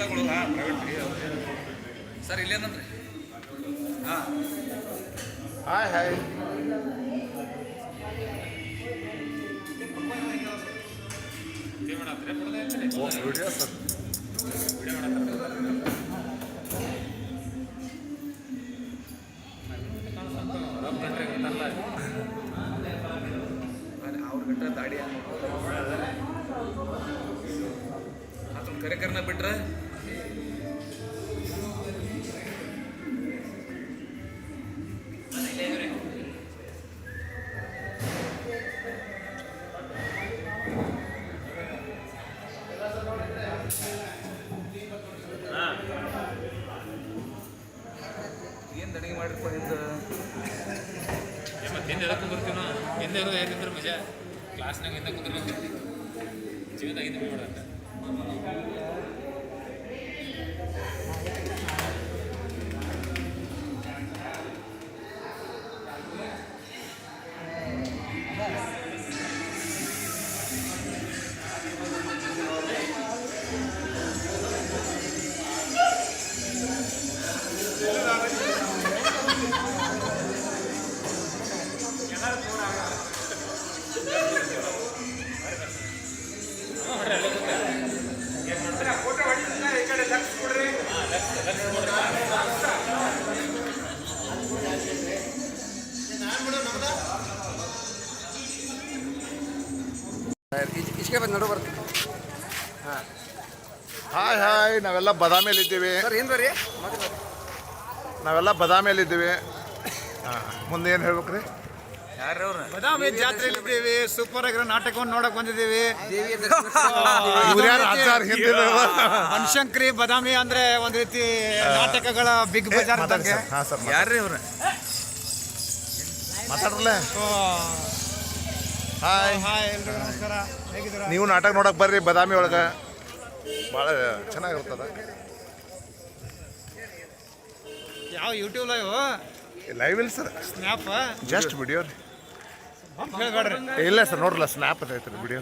ಸಂಸ್ಥೆಗಳು ಹಾಂ private sir ಇಲ್ಲೇನಂದ್ರಿ? ಹಾಂ. Hi hi video sir. ಅವ್ರ ಬಿಟ್ರೆ ದಾಡಿ ಅದನ್ನ ಕರೆ ಕರ್ನ ಬಿಟ್ರೆ? ಏನು ದಣಿಗೆ ಮಾಡಿರ್ಪ ಇದು ಮತ್ತೆ ಹಿಂದೆ ಎದಕ್ಕೆ ಕುಂದಿರ್ತೀವಿ ನಾವು ಹಿಂದೆ ಇರೋದು ಏನಿದ್ರೆ ಮಜಾ ಕ್ಲಾಸ್ನಾಗ ಹಿಂದೆ ಕುಂದಿರ್ಬೇಕು ಜೀವನದಾಗ ಹಿಂದೆ ಮಾಡೋದಂತ Thank you. ಈಚೆಗೆ ಬಂದು ನಡು ಬರ್ತೀವಿ ಹಾಯ್ ಹಾಯ್ ನಾವೆಲ್ಲ ಬದಾಮಿಯಲ್ಲಿದ್ದೀವಿ. ಸರ್ ಏನು ಬರ್ರಿ? ನಾವೆಲ್ಲ ಬದಾಮಿಯಲ್ಲಿದ್ದೀವಿ. ಹಾಂ ಮುಂದೆ ಏನು ಹೇಳ್ಬೇಕ್ರಿ? ಯಾರು ಅವ್ರ? ಬದಾಮಿ ಜಾತ್ರೆಯಲ್ಲಿದ್ದೀವಿ ಸೂಪರ್ ಆಗಿರೋ ನಾಟಕವನ್ನು ನೋಡಕ್ ಬಂದಿದ್ದೀವಿ. ಬನಶಂಕರಿ ಬದಾಮಿ ಅಂದ್ರೆ ಒಂದ್ ರೀತಿ ನಾಟಕಗಳ ಬಿಗ್ ಬಜಾರ್ ಯಾರ್ರಿ ಅವ್ರ ಮಾತಾಡ್ರಲ್ಲ? ಹಾಯ್ ಹಾಯ್ ಎಲ್ರಿಗೂ ನಮಸ್ಕಾರ. ಹೇಗಿದ್ದೀರಾ? ನೀವು ನಾಟಕ ನೋಡಕ್ ಬರ್ರಿ ಬದಾಮಿ ಒಳಗೆ. ಭಾಳ ಚೆನ್ನಾಗಿರ್ತದ ಯಾವ ಯೂಟ್ಯೂಬ್ ಲೈವ್ ಲೈವ್ ಇಲ್ಲ ಸರ್ ಸ್ನ್ಯಾಪ್ ಜಸ್ಟ್ ವಿಡಿಯೋ ರೀ ಇಲ್ಲ ಸರ್ ನೋಡ್ರಲ್ಲ ಸ್ನ್ಯಾಪ್ ಐತ್ರಿ ವಿಡಿಯೋ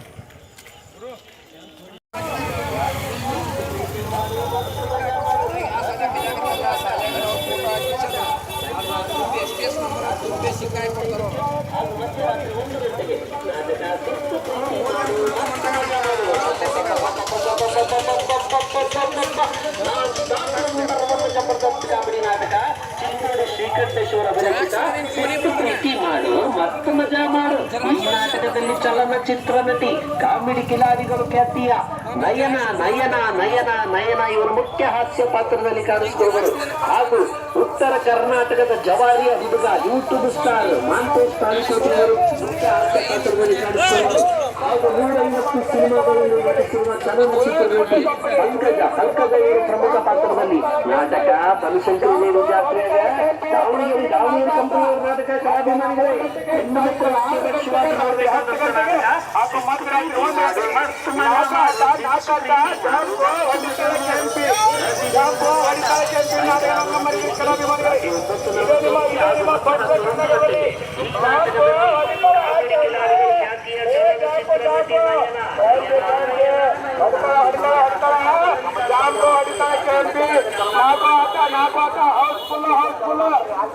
ವಿರಚಿತ ಪ್ರೀತಿ ಮಾಡು ಮತ್ತ ಮಜಾ ಮಾಡು. ಈ ನಾಟಕದಲ್ಲಿ ಚಲನಚಿತ್ರ ನಟಿ ಕಾಮಿಡಿ ಕಿಲಾಡಿಗಳು ಖ್ಯಾತಿಯ ನಯನ ನಯನ ನಯನ ನಯನ ಇವರು ಮುಖ್ಯ ಹಾಸ್ಯ ಪಾತ್ರದಲ್ಲಿ ಕಾಣಿಸಿಕೊಳ್ಳುವರು. ಹಾಗೂ ಉತ್ತರ ಕರ್ನಾಟಕದ ಜವಾರಿಯ ಹುಡುಗ ಯೂಟ್ಯೂಬ್ ಸ್ಟಾರ್ ಮಾಂತೇಶ್ ಕಾಣಿಸಿಕೊಳ್ಳುವರು ಮುಖ್ಯ ಹಾಸ್ಯ ಪಾತ್ರದಲ್ಲಿ ಕಾಣಿಸಿಕೊಳ್ಳುವರು. ನೂರೈವತ್ತು ಸಿನಿಮಾಗಳನ್ನು ನಟಿಸಿರುವ ಚಲನಚಿತ್ರ ನಟಿ ಪಂಕಜ ಪಂಕಜ ಪ್ರಮುಖ ಪಾತ್ರದಲ್ಲಿ ನಾಟಕ ಬನಶಂಕರಿ ಜಾತ್ರೆ ದಾವಣಗೆರೆ ದಾವಣಗೆರೆ ಕಂಪನಿಯ ನಾಟಕ ಕಲಾಭಿಮಾನಿಗಳೇ ಹೆಣ್ಣು ಮಕ್ಕಳ ಆದರ್ಶವಾಗಿ ನೋಡಬೇಕಾದಂತ ನಾಟಕ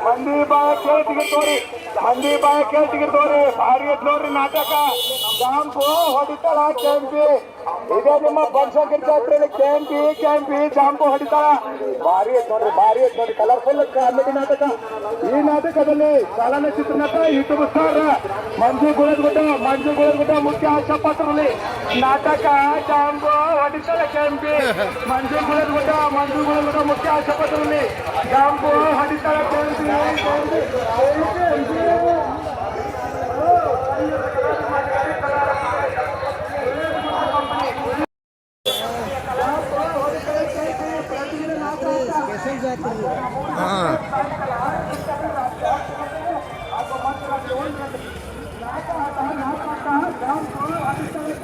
ಮಂದಿ ಬಾಯ ಕೇಳ್ತಿಗೆ ತೋರಿ ಮಂದಿ ಬಾಯ ಕೇಳ್ತಿಗೆ ತೋರಿ ಭಾರಿ ಐತ್ ನೋಡ್ರಿ ನಾಟಕ ಜಾಂಪು ಹೊಡಿತಾಳ ಕೆಂಪಿ ಇದೇ ನಿಮ್ಮ ಬನಶಂಕರಿ ಜಾತ್ರೆಯಲ್ಲಿ ಕೆಂಪಿ ಕೆಂಪಿ ಜಾಂಪು ಹೊಡಿತಾಳ ಭಾರಿ ಐತ್ ನೋಡ್ರಿ ಭಾರಿ ಐತ್ ನೋಡ್ರಿ ಕಲರ್ಫುಲ್ ಕಾಮಿಡಿ ನಾಟಕ ಈ ನಾಟಕದಲ್ಲಿ ಚಲನಚಿತ್ರ ನಟ ಯೂಟ್ಯೂಬ್ ಸ್ಟಾರ್ ಮಂಜು ಗುಳದ್ಗುಡ್ಡ ಮಂಜು ಗುಳದ್ಗುಡ್ಡ ಮುಖ್ಯ ಹಾಸ್ಯ ಪಾತ್ರದಲ್ಲಿ ನಾಟಕ ಜಾಂಬು ಹೊಡಿತಾಳ ಕೆಂಪಿ ಮಂಜು ಗುಳದ್ಗುಡ್ಡ ಮಂಜು ಗುಳದ್ಗುಡ್ಡ ಮುಖ್ಯ ಹಾಸ್ಯ ಪಾತ್ರದಲ್ಲಿ ಜಾಂಬು ಹೊಡಿತಾಳ ಕೆಂಪಿ ಕೆಂಪಿ ಕೆಂಪಿ. ಚಲನಚಿತ್ರನಟ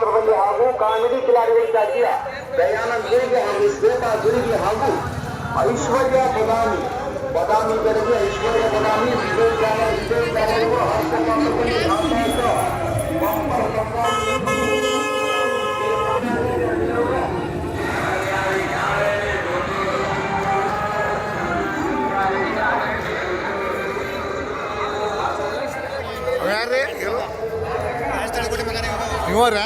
ಮುಖ್ಯ ಪಾತ್ರದಲ್ಲಿ ಹಾಗೂ ಕಾಮಿಡಿ ಕಿಲಾಡಿಗಳ ಖ್ಯಾತಿಯ ದಯಾನಂದ್ ಗಿರಿಗೆ ಹಾಗೂ ಶ್ವೇತಾ ಗುರಿಗೆ ಹಾಗೂ ಐಶ್ವರ್ಯ ಬದಾಮಿ ಬದಾಮಿ ಗರಿಗೆ ಐಶ್ವರ್ಯ ಬದಾಮಿ ವಿಜಯ್ ಜಾನ ವಿಜಯ್ ಜಾನ ಇವರು ಹಾಸ್ಯ ಪಾತ್ರದಲ್ಲಿ ಸಾಂಸಾರಿಕ ಬಂಪರ್ ಬಂಗಾಳಿ ಯಾರ್ರಿ ಇವರ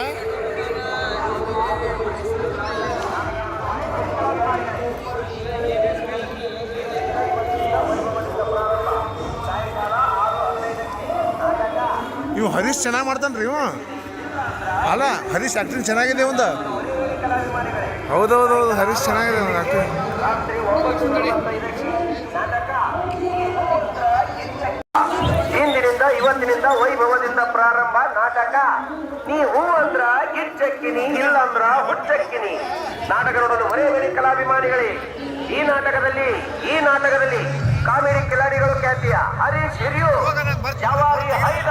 ಹರೀಶ್ ಚೆನ್ನಾಗಿ ಮಾಡ್ತಾನೆ ರೀ ಇವ. ಅಲ್ಲ ಹರೀಶ್ ಆಕ್ಟಿಂಗ್ ಚೆನ್ನಾಗಿದೆ ಒಂದು ಹೌದೌದೌದು ಹರೀಶ್ ಚೆನ್ನಾಗಿದೆ. ಇಂದಿನಿಂದ ಇವತ್ತಿನಿಂದ ವೈಭವದಿಂದ ಪ್ರಾರಂಭ ನಾಟಕ. ನೀ ಹೂ ಅಂದ್ರ ಗಿಜ್ಜಕ್ಕಿನಿ ಇಲ್ಲ ಅಂದ್ರ ಹುಚ್ಚಕ್ಕಿನಿ. ನಾಟಕ ನೋಡಲು ಮರೆಯಬೇಡಿ ಕಲಾಭಿಮಾನಿಗಳೇ ಈ ನಾಟಕದಲ್ಲಿ ಈ ನಾಟಕದಲ್ಲಿ ಕಾಮಿಡಿ ಕಿಲಾಡಿಗಳು ಖ್ಯಾತಿಯ ಹರೀಶ್ ಹಿರಿಯೋ ಜವಾರಿ ಹೈದ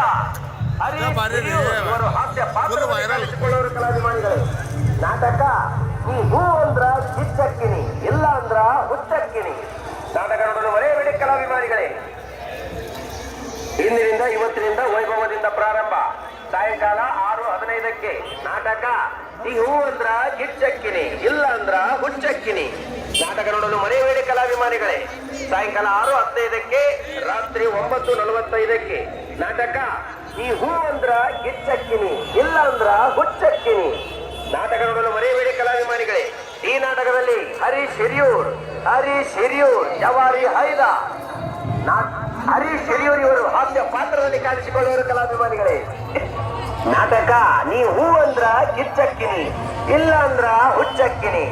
ಇವರು ಹಾಸ್ಯ ಪಾತ್ರವನ್ನು ಕಲಾಭಿಮಾನಿಗಳು. ನಾಟಕ ನೀ ಹೂ ಅಂದ್ರ ಗಿಚ್ಚಕ್ಕಿನಿ ಇಲ್ಲ ಅಂದ್ರ ಹುಚ್ಚಕ್ಕಿನಿ ನಾಟಕ ನೋಡಲು ಮರೆಯಬೇಡಿ ಕಲಾಭಿಮಾನಿಗಳೇ. ಇಂದಿನಿಂದ ಇವತ್ತಿನಿಂದ ವೈಭವದಿಂದ ಪ್ರಾರಂಭ. ಸಾಯಂಕಾಲ ಆರು ಹದಿನೈದಕ್ಕೆ ನಾಟಕ ಈ ಹೂ ಅಂದ್ರ ಗಿಚ್ಚಕ್ಕಿನಿ ಇಲ್ಲ ಅಂದ್ರ ಹುಚ್ಚಕ್ಕಿನಿ ನಾಟಕ ನೋಡಲು ಮರೆಯಬೇಡಿ ಕಲಾಭಿಮಾನಿಗಳೇ. ಸಾಯಂಕಾಲ ಆರು ಹದಿನೈದಕ್ಕೆ ರಾತ್ರಿ ಒಂಬತ್ತು ನಲವತ್ತೈದಕ್ಕೆ ನಾಟಕ ಈ ಹೂ ಅಂದ್ರ ಗಿಚ್ಚಕ್ಕಿನಿ ಇಲ್ಲ ಅಂದ್ರ ಹುಚ್ಚಕ್ಕಿನಿ. ನಾಟಕ ನೋಡಲು ಮರೆಯಬೇಡಿ ಕಲಾಭಿಮಾನಿಗಳೇ. ಈ ನಾಟಕದಲ್ಲಿ ಹರಿ ಶಿರಿಯೂರ್ ಹರಿ ಶಿರಿಯೂರ್ ಜವಾರಿ ಹೈದ. ಹರೀಶ್ ಹಿರಿಯೂರ್ ಇವರು ಹಾಸ್ಯ ಪಾತ್ರದಲ್ಲಿ ಕಾಣಿಸಿಕೊಳ್ಳುವರು ಕಲಾಭಿಮಾನಿಗಳೇ. ನಾಟಕ, ನೀ ಹೂ ಅಂದ್ರ ಗಿಚ್ಚಕ್ಕಿನಿ ಇಲ್ಲ ಅಂದ್ರ ಹುಚ್ಚಕ್ಕಿನಿ.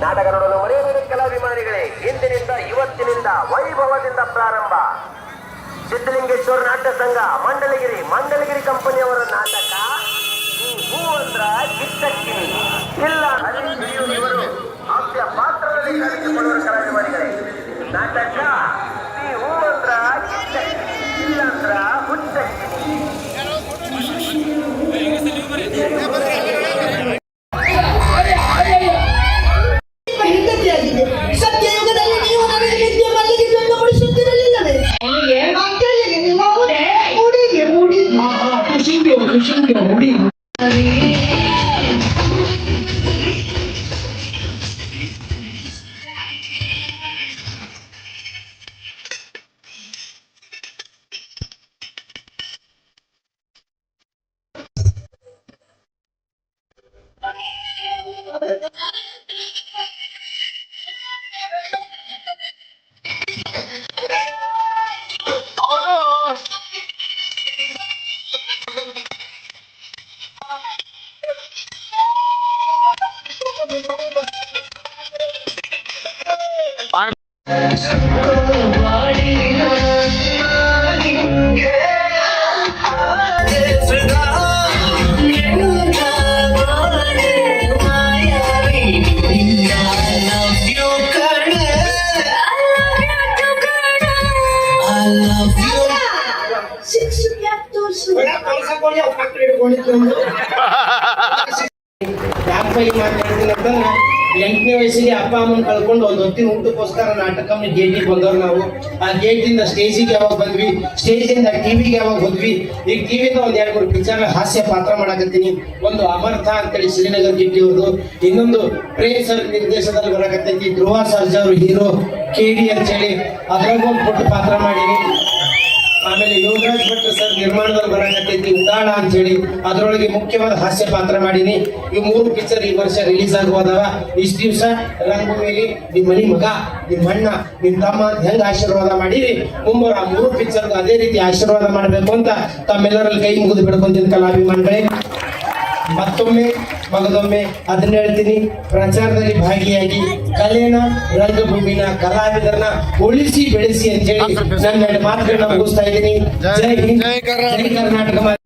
ನಾಟಕ ನೋಡಲು ಮರೆಯಬೇಡಿ ಕಲಾಭಿಮಾನಿಗಳೇ. ಇಂದಿನಿಂದ ಇವತ್ತಿನಿಂದ ವೈಭವದಿಂದ ಪ್ರಾರಂಭ. ಸಿದ್ದಲಿಂಗೇಶ್ವರ ನಾಟ್ಯ ಸಂಘ, ಮಂಡಲಗಿರಿ ಮಂಡಲಗಿರಿ ಕಂಪನಿಯವರ ನಾಟಕ. ಈ ಹೂ ಅಂದ್ರ ಕಿತ್ತಕ್ಕಿನಿ ಇಲ್ಲ ಹಿರಿಯೂರ್ ಇವರು ಆಪ್ಯ ಪಾತ್ರದಲ್ಲಿ ಕಾಣಿಸಿಕೊಳ್ಳುವರು ಕಲಾಭಿಮಾನಿಗಳೇ ನಾಟಕ ಯಾಕಪ್ಪ ಈ ಮಾತು ಹೇಳ್ತೀನಿ ಅಂತಂದ್ರೆ ಎಂಟನೇ ವಯಸ್ಸಿಗೆ ಅಪ್ಪ ಅಮ್ಮನ ಕಳ್ಕೊಂಡು ಒಂದು ಹೊತ್ತಿನ ಊಟಕ್ಕೋಸ್ಕರ ನಾಟಕ ಗೇಟಿಗೆ ಬಂದವ್ರು ನಾವು. ಆ ಗೇಟಿಂದ ಸ್ಟೇಜಿಗೆ ಯಾವಾಗ ಬಂದ್ವಿ? ಸ್ಟೇಜಿಂದ ಟಿವಿಗೆ ಯಾವಾಗ ಹೋದ್ವಿ? ಈಗ ಟಿವಿಯಿಂದ ಒಂದು ಎರಡು ಮೂರು ಪಿಕ್ಚರ್ ಹಾಸ್ಯ ಪಾತ್ರ ಮಾಡಕತ್ತೀನಿ. ಒಂದು ಅಮರ್ಥ ಅಂತೇಳಿ ಶ್ರೀನಗರ್ ಗಿಟ್ಟಿ ಇನ್ನೊಂದು ಪ್ರೇಮ್ ಸರ್ ನಿರ್ದೇಶನದಲ್ಲಿ ಬರಕತ್ತೈತಿ ಧ್ರುವ ಸರ್ಜಾ ಅವರು ಹೀರೋ, ಕೆ ಡಿ ಅಂತೇಳಿ. ಅದ್ರಾಗ ಒಂದು ಪುಟ್ಟ ಪಾತ್ರ ಮಾಡೀನಿ. ಆಮೇಲೆ ಯೋಗರಾಜ್ ಭಟ್ ಸರ್ ನಿರ್ಮಾಣದಲ್ಲಿ ಬರಕತ್ತೈತಿ ಅಂತ ಹೇಳಿ. ಅದರೊಳಗೆ ಮುಖ್ಯವಾದ ಹಾಸ್ಯ ಪಾತ್ರ ಮಾಡೀನಿ. ಈ ಮೂರು ಪಿಕ್ಚರ್ ಈ ವರ್ಷ ರಿಲೀಸ್ ಆಗುವುದವ ಇಷ್ಟು ದಿವಸ ರಂಗಭೂಮಿಯಲ್ಲಿ ನಿಮ್ಮ ಮನಿ ಮಗ ನಿಮ್ಮ ಅಣ್ಣ ನಿಮ್ಮ ತಮ್ಮ ಹೆಂಗೆ ಆಶೀರ್ವಾದ ಮಾಡಿರಿ? ಮುಂಬರ ಮೂರು ಪಿಕ್ಚರ್ ಅದೇ ರೀತಿ ಆಶೀರ್ವಾದ ಮಾಡಬೇಕು ಅಂತ ತಮ್ಮೆಲ್ಲರಲ್ಲಿ ಕೈ ಮುಗಿದು ಬಿಡ್ಕೊಂತೀನಿ ಕಲಾಭಿಮಾನಿಗಳೇ. ಮತ್ತೊಮ್ಮೆ ಮಗದೊಮ್ಮೆ ಅದನ್ನ ಹೇಳ್ತೀನಿ. ಪ್ರಚಾರದಲ್ಲಿ ಭಾಗಿಯಾಗಿ ಕಲೆನ ರಂಗಭೂಮಿನ ಕಲಾವಿದರನ್ನ ಉಳಿಸಿ ಬೆಳೆಸಿ ಅಂತ ಹೇಳಿ ನನ್ನ ಮಾತುಗಳನ್ನ ಮುಗಿಸ್ತಾ ಇದ್ದೀನಿ. ಜೈ ಹಿಂದ್. ಜೈ ಕರ್ನಾಟಕ.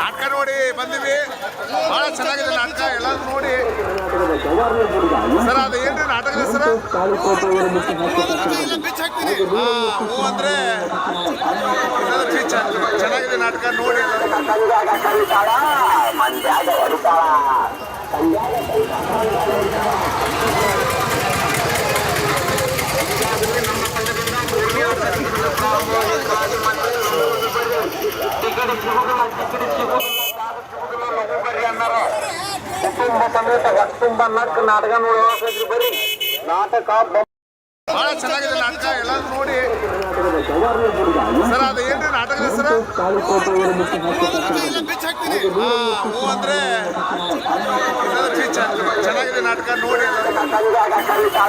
ನಾಟಕ ನೋಡಿ ಬಂದಿವಿ. ಬಹಳ ಚೆನ್ನಾಗಿದೆ ನಾಟಕ. ಎಲ್ಲರೂ ನೋಡಿ. ಸರ್ ಅದು ಏನ್ರಿ ನಾಟಕದ ಸರ್? ಹಾ ಹೂ ಅಂದ್ರೆ ಚೆನ್ನಾಗಿದೆ ನಾಟಕ ಹಾಕ್ತೀವಿ. ಚೆನ್ನಾಗಿದೆ ನಾಟಕ ಟಿಕೆಟ್ ಎಲ್ಲರೂ ಕುಟುಂಬ ಸಮೇತ ಹೊಟ್ಟುಂಬ ನಕ್ ನಾಟಕ ನೋಡಿ ಬರ್ರಿ ನಾಟಕ ಬಹಳ ಚೆನ್ನಾಗಿದೆ ನಾಟಕ ಎಲ್ಲರೂ ನೋಡಿ ಸರ್ ಅದು ಏನ್ರಿ ನಾಟಕದ ಸರ್ ಹಾ ಹೂ ಅಂದ್ರೆ ಹಾಕ್ತೀವಿ. ಚೆನ್ನಾಗಿದೆ ನಾಟಕ ನೋಡಿ ಎಲ್ಲರೂ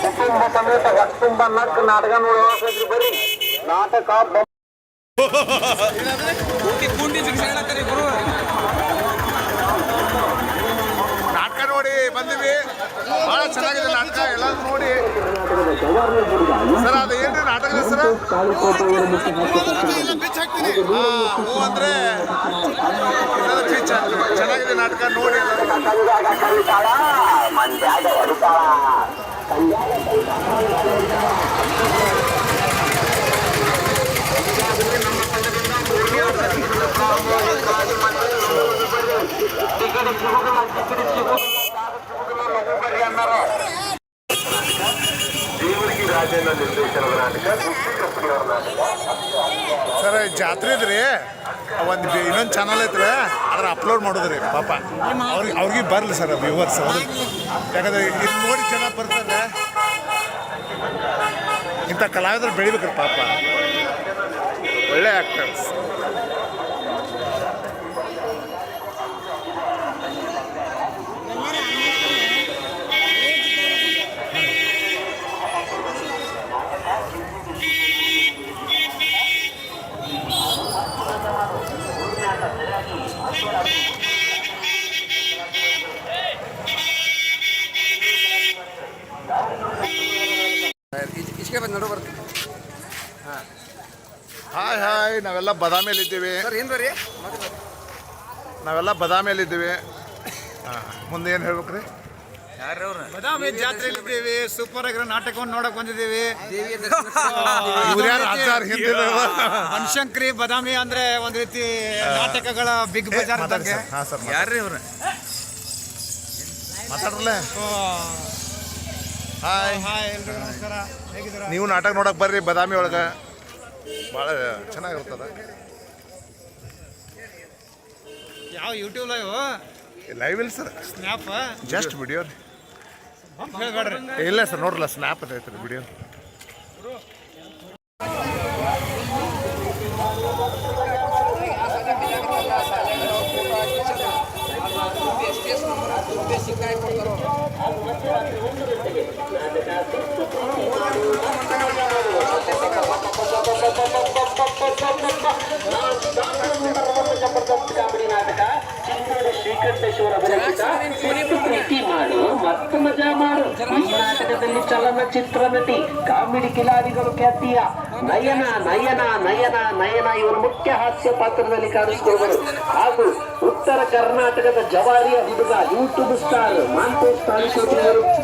ಕುಟುಂಬ ಸಮೇತ ಹೊಟ್ಟುಂಬ ನಕ್ ನಾಟಕ ನೋಡಿ ಬರ್ರಿ ನಾಟಕ ನೋಡಿ ಬಂದಿವಿ. ಭಾಳ ಚೆನ್ನಾಗಿದೆ ನಾಟಕ, ಎಲ್ಲರೂ ನೋಡಿ. ಸರ್, ಅದು ಏನ್ರಿ ನಾಟಕದ ಸರ್? ಹೂ ಅಂದ್ರೆ. ಚೆನ್ನಾಗಿದೆ ನಾಟಕ, ನೋಡಿ ಎಲ್ಲರೂ. ಸರ್ ಜಾತ್ರೆ ಇದ್ರಿ. ಒಂದು ಇನ್ನೊಂದು ಚಾನಲ್ ಐತ್ರಿ ಅದ್ರ ಅಪ್ಲೋಡ್ ಮಾಡೋದ್ರಿ, ಪಾಪ. ಅವ್ರಿಗೆ ಅವ್ರಿಗೆ ಬರಲಿ ಸರ್ ವ್ಯೂವರ್ಸ್ ಯಾಕಂದ್ರೆ ಇದು ನೋಡಿ ಜನ ಬರ್ತಾರೆ. ಇಂಥ ಕಲಾವಿದರು ಬೆಳಿಬೇಕ್ರಿ ಪಾಪ. ಒಳ್ಳೆ ಆಕ್ಟರ್ಸ್ ಇಚ್ಕೆ ಬಂದು ನೋಡು ಬರ್ತೀನಿ. ಹಾಯ್ ಹಾಯ್ ನಾವೆಲ್ಲ ಬದಾಮಿಯಲ್ಲಿದ್ದೀವಿ. ಸರ್ ಏನು ಬರ್ರಿ? ನಾವೆಲ್ಲ ಬದಾಮಿಯಲ್ಲಿದ್ದೀವಿ. ಇದ್ದೀವಿ ಮುಂದೆ ಏನು ಹೇಳ್ಬೇಕ್ರಿ? ಬದಾಮಿ ಜಾತ್ರೆಯಲ್ಲಿ ಇದ್ದೀವಿ ಸೂಪರ್ ಆಗಿರೋ ನಾಟಕವನ್ನು ನೋಡಕ್ ಬಂದಿದ್ದೀವಿ. ಬನಶಂಕರಿ ಬದಾಮಿ ಅಂದ್ರೆ ಒಂದ್ ರೀತಿ ನಾಟಕಗಳ ಬಿಗ್ ಬಜಾರ್ ಯಾರ್ರಿ ಅವ್ರ ಮಾತಾಡ್ರಲ್ಲ? ಓ, ಹಾಯ್ ಹಾಯ್ ಎಲ್ರಿಗೂ ನಮಸ್ಕಾರ. ಹೇಗಿದ್ದೀರಾ? ನೀವು ನಾಟಕ ನೋಡಕ್ಕೆ ಬರ್ರಿ ಬದಾಮಿ ಒಳಗೆ. ಭಾಳ ಚೆನ್ನಾಗಿರ್ತದ ಯಾವ ಯೂಟ್ಯೂಬ್ ಲೈವ್ ಲೈವ್ ಇಲ್ಲ ಸರ್. ಸ್ನ್ಯಾಪ್ ಜಸ್ಟ್ ವಿಡಿಯೋ ರೀ. ಹೇಳ್ಬೇಡ್ರಿ. ಇಲ್ಲ ಸರ್ ನೋಡ್ರಲ್ಲ ಸ್ನ್ಯಾಪ್ ಐತ್ರಿ ವಿಡಿಯೋ ಈ ನಾಟಕದಲ್ಲಿ ಚಲನಚಿತ್ರ ನಟಿ ಕಾಮಿಡಿ ಕಿಲಾಡಿಗಳು ಖ್ಯಾತಿಯ ನಯನ ನಯನ ನಯನ ನಯನ ಇವರು ಮುಖ್ಯ ಹಾಸ್ಯ ಪಾತ್ರದಲ್ಲಿ ಕಾಣಿಸಿಕೊಳ್ಳುವರು. ಹಾಗೂ ಉತ್ತರ ಕರ್ನಾಟಕದ ಜವಾರಿಯ ಹುಡುಗ ಯೂಟ್ಯೂಬ್ ಸ್ಟಾರ್ ಮಾಂತೇಶ್ ತಾಲೂಕು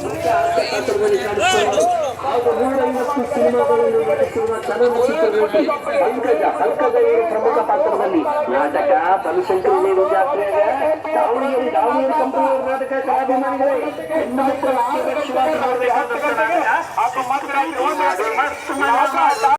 ಮುಖ್ಯ ಹಾಸ್ಯ ಪಾತ್ರದಲ್ಲಿ ಕಾಣಿಸಿಕೊಳ್ಳುವರು. ಹಾಗೂ ನೂರೈವತ್ತು ಸಿನಿಮಾಗಳನ್ನು ನಟಿಸಿರುವ ಚಲನಚಿತ್ರ ನಟಿ ಪಂಕಜ ಪಂಕಜ ಪ್ರಮುಖ ಪಾತ್ರದಲ್ಲಿ ನಾಟಕ ಬನಶಂಕರಿ ನೀರು ಜಾತ್ರೆಯಾಗ ದಾವಣಗೆರೆ ಕಂಪನಿಯವರು ನಾಟಕ ಹೆಣ್ಣು ಮಕ್ಕಳ.